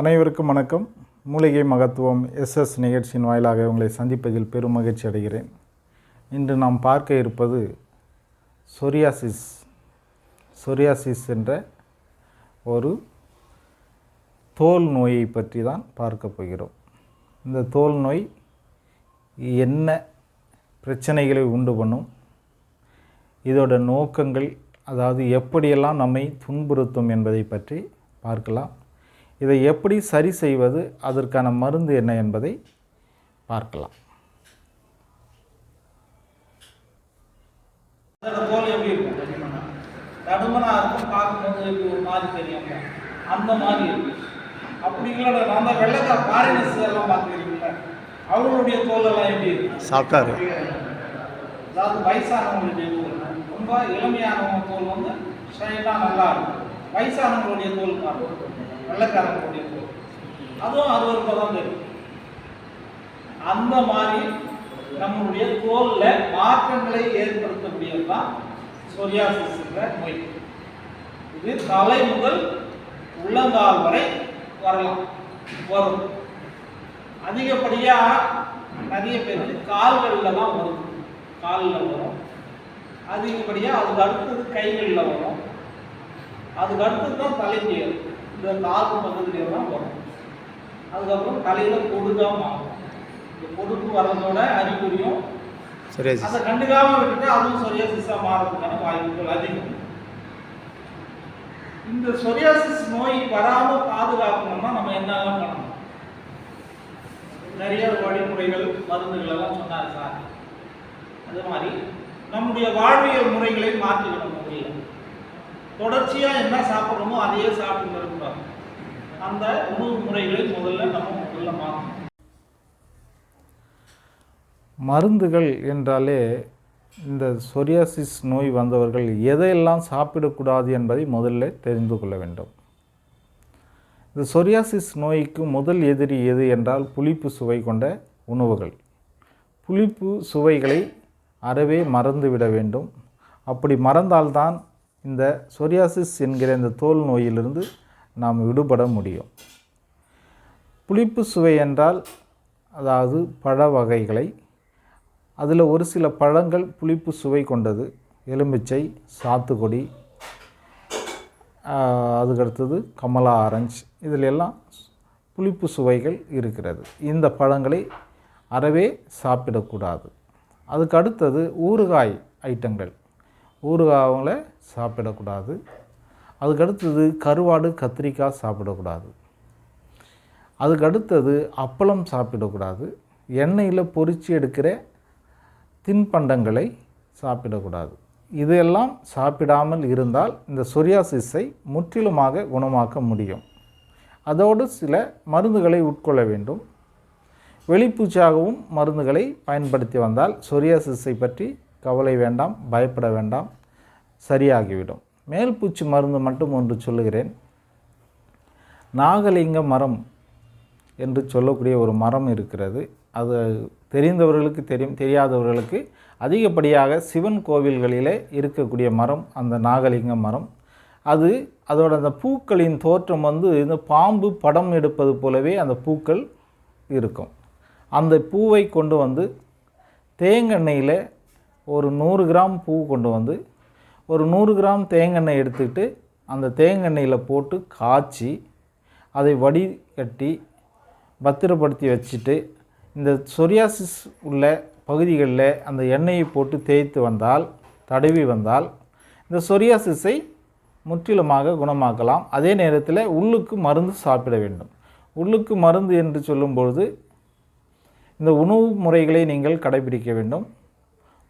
அனைவருக்கும் வணக்கம். மூலிகை மகத்துவம் எஸ்எஸ் நிகழ்ச்சியின் வாயிலாக உங்களை சந்திப்பதில் பெரும் மகிழ்ச்சி அடைகிறேன். இன்று நாம் பார்க்க இருப்பது சொரியாசிஸ் சொரியாசிஸ் என்ற ஒரு தோல் நோயை பற்றி தான் பார்க்க போகிறோம். இந்த தோல் நோய் என்ன பிரச்சனைகளை உண்டு பண்ணும்? இதோட நோக்கங்கள் அதாவது எப்படியெல்லாம் நம்மை துன்புறுத்தும் என்பதை பற்றி பார்க்கலாம். இதை எப்படி சரி செய்வது அதற்கான மருந்து என்ன என்பதை பார்க்கலாம். எப்படி இருக்கும் பார்க்கும்போது எப்படி ஒரு மாதிரி தெரியும்? அந்த மாதிரி இருக்கு அப்படி இல்லைன்னா நான் தான் வெள்ளக்கா பாரினஸ் எல்லாம் பார்த்துருக்கீங்களா அவங்களுடைய தோல் எல்லாம் எப்படி இருக்கு சாப்பிட்டாரு அதாவது வயசானவங்களுடைய தோல் ரொம்ப இளமையானவங்க தோல் வந்து ஸ்ட்ரைட்டாக நல்லா இருக்கும். வயசானவங்களுடைய தோல் பார்க்கும் வெள்ளக்காரன் கூட்டிட்டு அதுவும் அறுபது தான் தெரியும் அந்த மாதிரி நம்மளுடைய தோல்ல மாற்றங்களை ஏற்படுத்தக்கூடியது தான் சொரியாசிஸ் நோய். இது தலை முதல் உள்ளங்கால் வரை வரலாம். வரும். அதிகப்படியா நிறைய பேருக்கு கால்களில் தான் வரும். காலில் வரும். அதிகப்படியாக அதுக்கு அடுத்தது கைகளில் வரும். அதுக்கு அடுத்தது தான் தலைக்கு ஏறும். இந்த காது பகுதியில் தான் வரும். அதுக்கப்புறம் தலையில் கொடுக்காம ஆகும் இந்த கொடுக்கு வர்றதோட அறிகுறியும் அதை கண்டுக்காம விட்டுட்டு அதுவும் சொரியாசிஸா மாறதுக்கான வாய்ப்புகள் அதிகம். இந்த சொரியாசிஸ் நோய் வராம பாதுகாக்கணும்னா நம்ம என்னெல்லாம் பண்ணணும்? நிறைய வழிமுறைகள் மருந்துகள் எல்லாம் சொன்னார் சார். அது மாதிரி நம்முடைய வாழ்வியல் முறைகளை மாற்றிக்கணும் தொடர்ச்சியாக என்ன சாப்பிட்றோமோ அதையே சாப்பிட்டு இருக்கக்கூடாது அந்த உணவு முறைகளை முதல்ல நம்ம முதல்ல மாற்றணும் மருந்துகள் என்றாலே இந்த சொரியாசிஸ் நோய் வந்தவர்கள் எதையெல்லாம் சாப்பிடக்கூடாது என்பதை முதல்ல தெரிந்து கொள்ள வேண்டும். இந்த சொரியாசிஸ் நோய்க்கு முதல் எதிரி எது என்றால் புளிப்பு சுவை கொண்ட உணவுகள். புளிப்பு சுவைகளை அறவே மறந்துவிட வேண்டும். அப்படி மறந்தால்தான் இந்த சொரியாசிஸ் என்கிற இந்த தோல் நோயிலிருந்து நாம் விடுபட முடியும். புளிப்பு சுவை என்றால் அதாவது பழ வகைகளை அதில் ஒரு சில பழங்கள் புளிப்பு சுவை கொண்டது. எலுமிச்சை சாத்துக்குடி அதுக்கடுத்தது கமலா ஆரஞ்சு இதில் எல்லாம் புளிப்பு சுவைகள் இருக்கிறது. இந்த பழங்களை அறவே சாப்பிடக்கூடாது. அதுக்கு அடுத்தது ஊறுகாய் ஐட்டங்கள். ஊறுகாய்களை சாப்பிடக்கூடாது. அதுக்கடுத்தது கருவாடு கத்திரிக்காய் சாப்பிடக்கூடாது. அதுக்கடுத்தது அப்பளம் சாப்பிடக்கூடாது. எண்ணெயில் பொறிச்சு எடுக்கிற தின்பண்டங்களை சாப்பிடக்கூடாது. இதையெல்லாம் சாப்பிடாமல் இருந்தால் இந்த சொரியாசிஸை முற்றிலுமாக குணமாக்க முடியும். அதோடு சில மருந்துகளை உட்கொள்ள வேண்டும். வெளிப்பூச்சாகவும் மருந்துகளை பயன்படுத்தி வந்தால் சொரியாசிஸை பற்றி கவலை வேண்டாம் பயப்பட வேண்டாம். சரியாகிவிடும். மேல்பூச்சி மருந்து மட்டும் ஒன்று சொல்லுகிறேன். நாகலிங்க மரம் என்று சொல்லக்கூடிய ஒரு மரம் இருக்கிறது. அது தெரிந்தவர்களுக்கு தெரியும் தெரியாதவர்களுக்கு அதிகப்படியாக சிவன் கோவில்களிலே இருக்கக்கூடிய மரம் அந்த நாகலிங்க மரம். அது அதோட அந்த பூக்களின் தோற்றம் வந்து இந்த பாம்பு படம் எடுப்பது போலவே அந்த பூக்கள் இருக்கும். அந்த பூவை கொண்டு வந்து தேங்கெண்ணெயில் ஒரு நூறு கிராம் பூ கொண்டு வந்து ஒரு நூறு கிராம் தேங்கெண்ணெய் எடுத்துக்கிட்டு அந்த தேங்கெண்ணெயில் போட்டு காய்ச்சி அதை வடிகட்டி பத்திரப்படுத்தி வச்சுட்டு இந்த சொரியாசிஸ் உள்ள பகுதிகளில் அந்த எண்ணெயை போட்டு தேய்த்து வந்தால் தடவி வந்தால் இந்த சொரியாசிஸை முற்றிலுமாக குணமாக்கலாம். அதே நேரத்தில் உள்ளுக்கு மருந்து சாப்பிட வேண்டும். உள்ளுக்கு மருந்து என்று சொல்லும்பொழுது இந்த உணவு முறைகளை நீங்கள் கடைபிடிக்க வேண்டும்.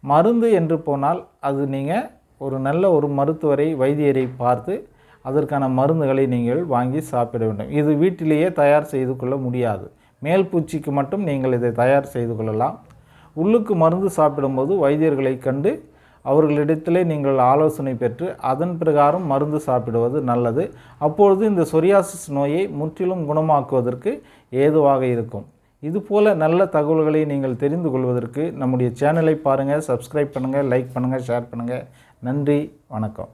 மருந்து என்று போனால் அது நீங்கள் ஒரு நல்ல ஒரு மருத்துவரை வைத்தியரை பார்த்து அதற்கான மருந்துகளை நீங்கள் வாங்கி சாப்பிட வேண்டும். இது வீட்டிலேயே தயார் செய்து கொள்ள முடியாது. மேல் பூச்சிக்கு மட்டும் நீங்கள் இதை தயார் செய்து கொள்ளலாம். உள்ளுக்கு மருந்து சாப்பிடும்போது வைத்தியர்களை கண்டு அவர்களிடத்திலே நீங்கள் ஆலோசனை பெற்று அதன் பிரகாரம் மருந்து சாப்பிடுவது நல்லது. அப்பொழுது இந்த சொரியாசிஸ் நோயை முற்றிலும் குணமாக்குவதற்கு ஏதுவாக இருக்கும். இதுபோல நல்ல தகவல்களை நீங்கள் தெரிந்து கொள்வதற்கு நம்முடைய சேனலை பாருங்கள் சப்ஸ்கிரைப் பண்ணுங்கள் லைக் பண்ணுங்கள் ஷேர் பண்ணுங்கள் நன்றி வணக்கம்.